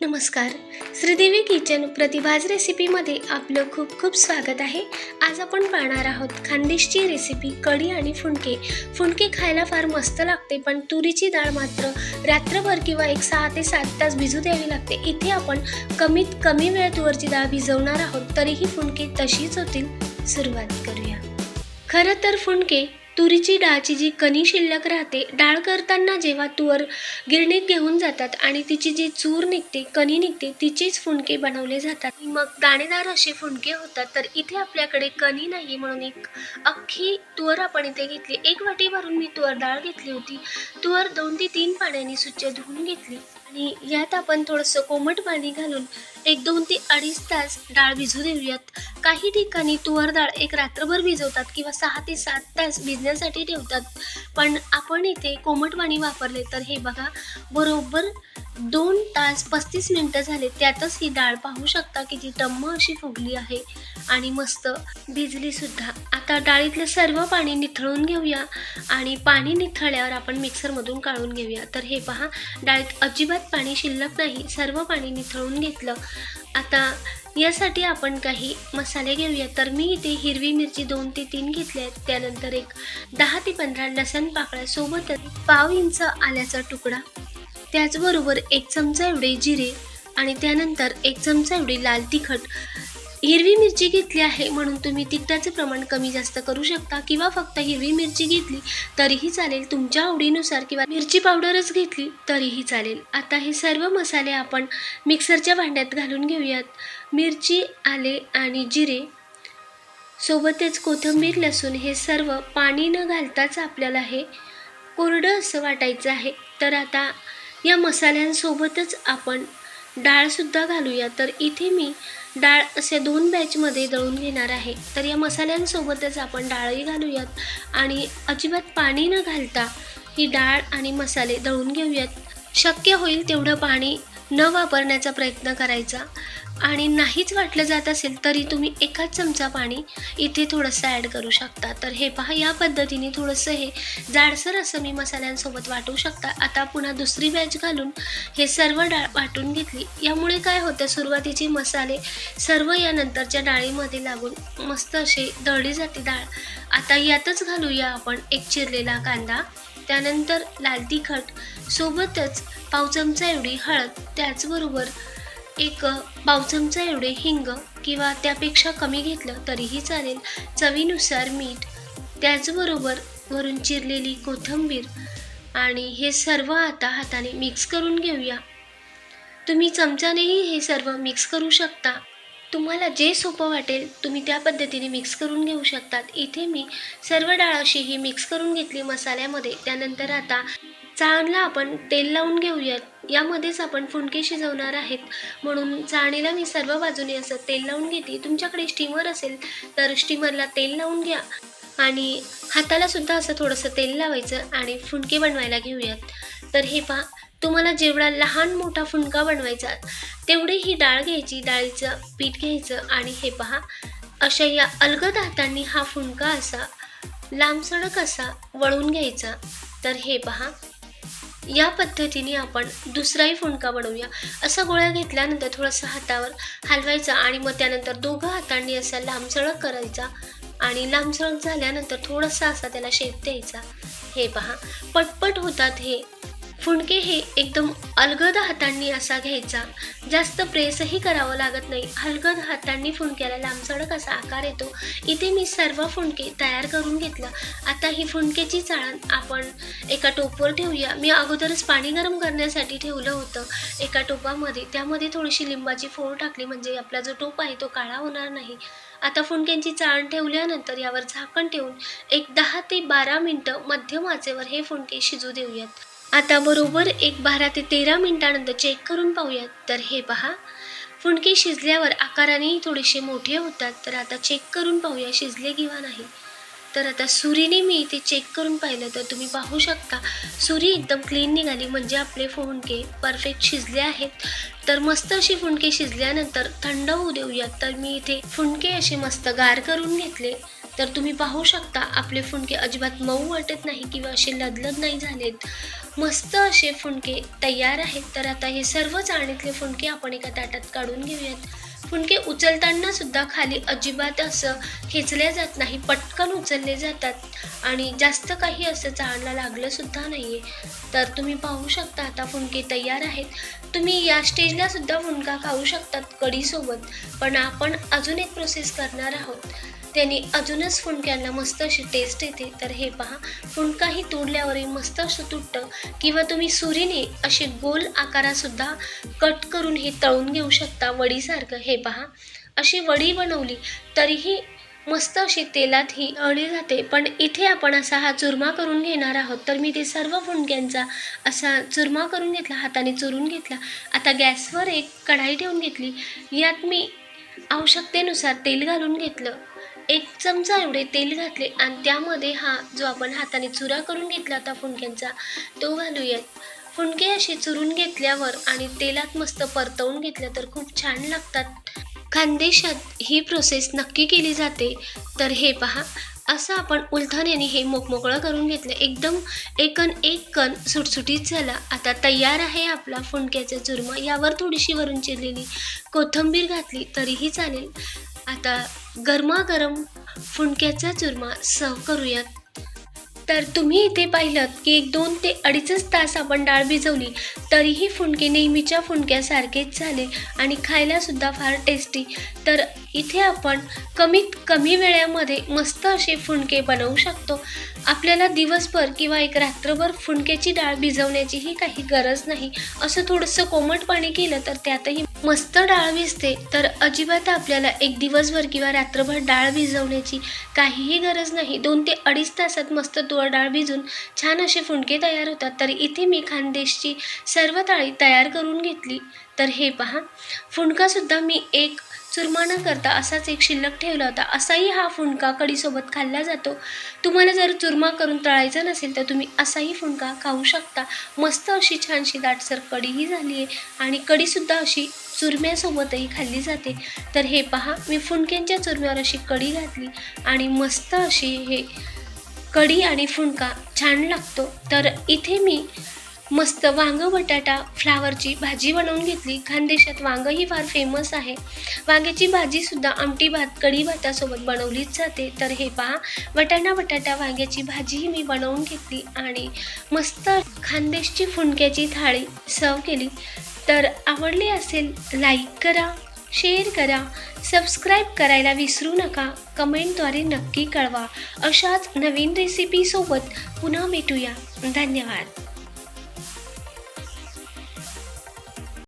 नमस्कार. श्रीदेवी किचन प्रतिभाज रेसिपीमध्ये आपलं खूप खूप स्वागत आहे. आज आपण पाहणार आहोत खानदेशची रेसिपी कढी आणि फुणके. फुणके खायला फार मस्त लागते पण तुरीची डाळ मात्र रात्रभर किंवा एक सहा ते सात तास भिजू द्यावी लागते. इथे आपण कमीत कमी वेळ तुवरची डाळ भिजवणार आहोत तरीही फुणके तशीच होतील. सुरुवात करूया. खरं तर फुणके तुरीची डाळची जी कणी शिल्लक राहते डाळ करताना जेव्हा तुवर गिरणीत घेऊन जातात आणि तिची जी चूर निघते कणी निघते तिचेच फुणके बनवले जातात. मग दाणेदार असे फुणके होतात तर इथे आपल्याकडे कणी नाही म्हणून एक अख्खी तुवर आपण इथे घेतली. एक वाटी भरून मी तुवर डाळ घेतली होती. तुवर दोन ते तीन पाण्याने स्वच्छ धुवून घेतली. आणि यात आपण थोडंसं कोमट पाणी घालून एक दोन ते अडीच तास डाळ भिजू देऊयात. काही ठिकाणी तुवर डाळ एक रात्रभर भिजवतात किंवा सहा ते सात तास भिजण्यासाठी ठेवतात. पण आपण इथे कोमट पाणी वापरले तर हे बघा बरोबर दोन तास पस्तीस मिनटं झाले त्यातच ही डाळ पाहू शकता की ती टम्म अशी फुगली आहे आणि मस्त भिजली सुद्धा. आता डाळीतलं सर्व पाणी निथळून घेऊया आणि पाणी निथळल्यावर आपण मिक्सरमधून काढून घेऊया. तर हे पहा डाळीत अजिबात पाणी शिल्लक नाही. सर्व पाणी निथळून घेतलं. आता यासाठी आपण काही मसाले घेऊया. तर मी इथे हिरवी मिरची दोन ते तीन घेतल्या आहेत. त्यानंतर एक दहा ते पंधरा लसण पाकळ्या सोबतच पाव इंच आल्याचा तुकडा. त्याचबरोबर एक चमचा एवढे जिरे आणि त्यानंतर एक चमचा एवढी लाल तिखट हिरवी मिरची घेतली आहे म्हणून तुम्ही तिखटाचे प्रमाण कमी जास्त करू शकता किंवा फक्त हिरवी मिरची घेतली तरीही चालेल. तुमच्या आवडीनुसार किंवा मिरची पावडरच घेतली तरीही चालेल. आता हे सर्व मसाले आपण मिक्सरच्या भांड्यात घालून घेऊयात. मिरची आले आणि जिरे सोबतच कोथिंबीर लसूण हे सर्व पाणी न घालताच आपल्याला हे कोरडं असं वाटायचं आहे. तर आता या मसाल्यांसोबतच आपण डाळसुद्धा घालूया. तर इथे मी डाळ असे दोन बॅचमध्ये दळून घेणार आहे. तर या मसाल्यांसोबतच आपण डाळही घालूयात. आणि अजिबात पाणी न घालता ही डाळ आणि मसाले दळून घेऊयात. शक्य होईल तेवढं पाणी न वापरण्याचा प्रयत्न करायचा. आणि नाहीच वाटलं जात असेल तरी तुम्ही एकाच चमचा पाणी इथे थोडंसं ॲड करू शकता. तर हे पहा या पद्धतीने थोडंसं हे जाडसर असं मी मसाल्यांसोबत वाटू शकता. आता पुन्हा दुसरी बॅच घालून हे सर्व डाळ वाटून घेतली. यामुळे काय होतं सुरुवातीचे मसाले सर्व या नंतरच्या डाळीमध्ये लागून मस्त असे दळली जाते डाळ. आता यातच घालूया आपण एक चिरलेला कांदा. त्यानंतर लाल तिखट सोबतच पाव चमचा एवढी हळद त्याचबरोबर एक पाव चमचा एवढे हिंग किंवा त्यापेक्षा कमी घेतलं तरीही चालेल. चवीनुसार मीठ त्याचबरोबर वरून चिरलेली कोथिंबीर आणि हे सर्व आता हाताने मिक्स करून घेऊया. तुम्ही चमच्यानेही हे सर्व मिक्स करू शकता. तुम्हाला जे सोपं वाटेल तुम्ही त्या पद्धतीने मिक्स करून घेऊ शकतात. इथे मी सर्व डाळ अशी ही मिक्स करून घेतली मसाल्यामध्ये. त्यानंतर आता चाळणला आपण तेल लावून घेऊयात. यामध्येच आपण फुणके शिजवणार आहेत. म्हणून चाळणीला मी सर्व बाजूने असं तेल लावून घेते. तुमच्याकडे स्टीमर असेल तर स्टीमरला तेल लावून घ्या. आणि हाताला सुद्धा असं थोडंसं तेल लावायचं आणि फुणके बनवायला घेऊयात. तर हे पहा तुम्हाला जेवढा लहान मोठा फुणका बनवायचा तेवढी ही डाळ घ्यायची डाळीचं पीठ घ्यायचं आणि हे पहा अशा या अलगद हातांनी हा फुणका असा लांबसडक असा वळून घ्यायचा. तर हे पहा या पद्धतीने आपण दुसराही फुणका बनवूया. असा गोळा घेतल्यानंतर थोडंसं हातावर हलवायचा आणि मग त्यानंतर दोघं हातांनी असा लांबसडक करायचा आणि लांबसडक झाल्यानंतर थोडासा असा त्याला शेप द्यायचा. हे पहा पटपट होतात हे. फुणके हे एकदम अलगद हातांनी असा घ्यायचा. जास्त प्रेसही करावं लागत नाही. हलगद हातांनी फुणक्याला लांबसडक असा आकार येतो. इथे मी सर्व फुणके तयार करून घेतलं. आता ही फुणकेची चाळण आपण एका टोपवर ठेवूया. मी अगोदरच पाणी गरम करण्यासाठी ठेवलं होतं. एका टोपामध्ये त्यामध्ये थोडीशी लिंबाची फोड टाकली म्हणजे आपला जो टोप आहे तो काळा होणार नाही. आता फुणक्यांची चाळण ठेवल्यानंतर यावर झाकण ठेवून एक दहा ते बारा मिनटं मध्यम आचेवर हे फुणके शिजू देऊयात. आता बरोबर एक बारा ते तेरा मिनिटानंतर चेक करून पाहूयात. तर हे पहा. फुणके शिजल्यावर आकाराने थोडेसे मोठे होतात. तर आता चेक करून पाहूया शिजले किंवा नाही. तर आता सुरीने मी इथे चेक करून पाहिलं तर तुम्ही पाहू शकता सुरी एकदम क्लीन निघाली. म्हणजे आपले फुणके परफेक्ट शिजले आहेत. तर मस्त अशी फुणके शिजल्यानंतर थंड होऊ देऊयात. तर मी इथे फुणके असे मस्त गार करून घेतले. तर तुम्ही पाहू शकता आपले फुणके अजिबात मऊ वाटत नाही किंवा असे लदलद नाही झालेत. मस्त असे फुणके तयार आहेत. तर आता हे सर्व चाळणीतले फुणके आपण एका ताटात काढून घेऊयात. फुणके उचलताना सुद्धा खाली अजिबात असं खेचल्या जात नाही पटकन उचलले जातात. आणि जास्त काही असं चाळणला लागलं सुद्धा नाही आहे तर तुम्ही पाहू शकता आता फुणके तयार आहेत. तुम्ही या स्टेजला सुद्धा फुणका खाऊ शकतात कढीसोबत. पण आपण अजून एक प्रोसेस करणार आहोत. त्यांनी अजूनच फुणक्यांना मस्त अशी टेस्ट येते. तर हे पहा फुणकाही तोडल्यावरही मस्त असं तुटतं. किंवा तुम्ही सुरीने असे गोल आकारासुद्धा कट करून हे तळून घेऊ शकता वडीसारखं. हे पहा. अशी वडी बनवली तरीही मस्त अशी तेलात ही अळी जाते. पण इथे आपण असा हा चुरमा करून घेणार आहोत. तर मी ते सर्व फुंडक्यांचा असा चुरमा करून घेतला हाताने चुरून घेतला. आता गॅसवर एक कढाई ठेवून घेतली. यात मी आवश्यकतेनुसार तेल घालून घेतलं. एक चमचा एवढे तेल घातले आणि त्यामध्ये हा जो आपण हाताने चुरा करून घेतला होता फुणक्यांचा तो घालूयात. फुणके असे चुरून घेतल्यावर आणि तेलात मस्त परतवून घेतलं तर खूप छान लागतात. खानदेशात ही प्रोसेस नक्की केली जाते. तर हे पहा असं आपण उलथण्याने हे मोकमोकळं करून घेतलं. एकदम एकन एक कण सुटसुटीत झाला. आता तयार आहे आपला फुणक्याचा चुरमा. यावर थोडीशी वरून चिरलेली कोथिंबीर घातली तरीही चालेल. आता गरमागरम फुणक्याचा चुरमा सर्व करूयात. तर तुम्ही इथे पाहिलं की एक दोन ते अडीचच तास आपण डाळ भिजवली तरीही फुणके नेहमीच्या फुंडक्यासारखेच झाले आणि खायलासुद्धा फार टेस्टी तर इथे आपण कमीत कमी वेळेमध्ये मस्त असे फुणके बनवू शकतो. आपल्याला दिवसभर किंवा एक रात्रभर फुणक्याची डाळ भिजवण्याचीही काही गरज नाही. असं थोडंसं कोमट पाणी केलं तर त्यातही मस्त डाळ भिजते. तर अजिबात आपल्याला एक दिवसभर किंवा रात्रभर डाळ भिजवण्याची काहीही गरज नाही. दोन ते अडीच तासात मस्त तुळ डाळ भिजून छान असे फुणके तयार होतात. तर इथे मी खानदेशची सर्व ताळी तयार करून घेतली. तर हे पहा. फुणकासुद्धा मी एक चुरमा न करता असाच एक शिल्लक ठेवला होता. असाही हा फुणका कढीसोबत खाल्ला जातो. तुम्हाला जर चुरमा करून तळायचा नसेल तर तुम्ही असाही फुणका खाऊ शकता. मस्त अशी छानशी दाटसर कढीही झाली आहे आणि कढीसुद्धा अशी चुरम्यासोबतही खाल्ली जाते. तर हे पहा मी फुणक्यांच्या चुरम्यावर अशी कढी घातली आणि मस्त अशी हे कढी आणि फुणका छान लागतो. तर इथे मी मस्त वांग बटाटा फ्लावरची भाजी बनवून घेतली. खानदेशात वांग ही फार फेमस आहे. वांग्याची भाजीसुद्धा आमटी भात कढी भातासोबत बनवलीच जाते. तर हे पहा वटाणा बटाटा वांग्याची भाजीही मी बनवून घेतली आणि मस्त खानदेशची फुंडक्याची थाळी सर्व केली. तर आवडली असेल लाईक करा शेअर करा सबस्क्राईब करायला विसरू नका. कमेंटद्वारे नक्की कळवा. अशाच नवीन रेसिपीसोबत पुन्हा भेटूया. धन्यवाद.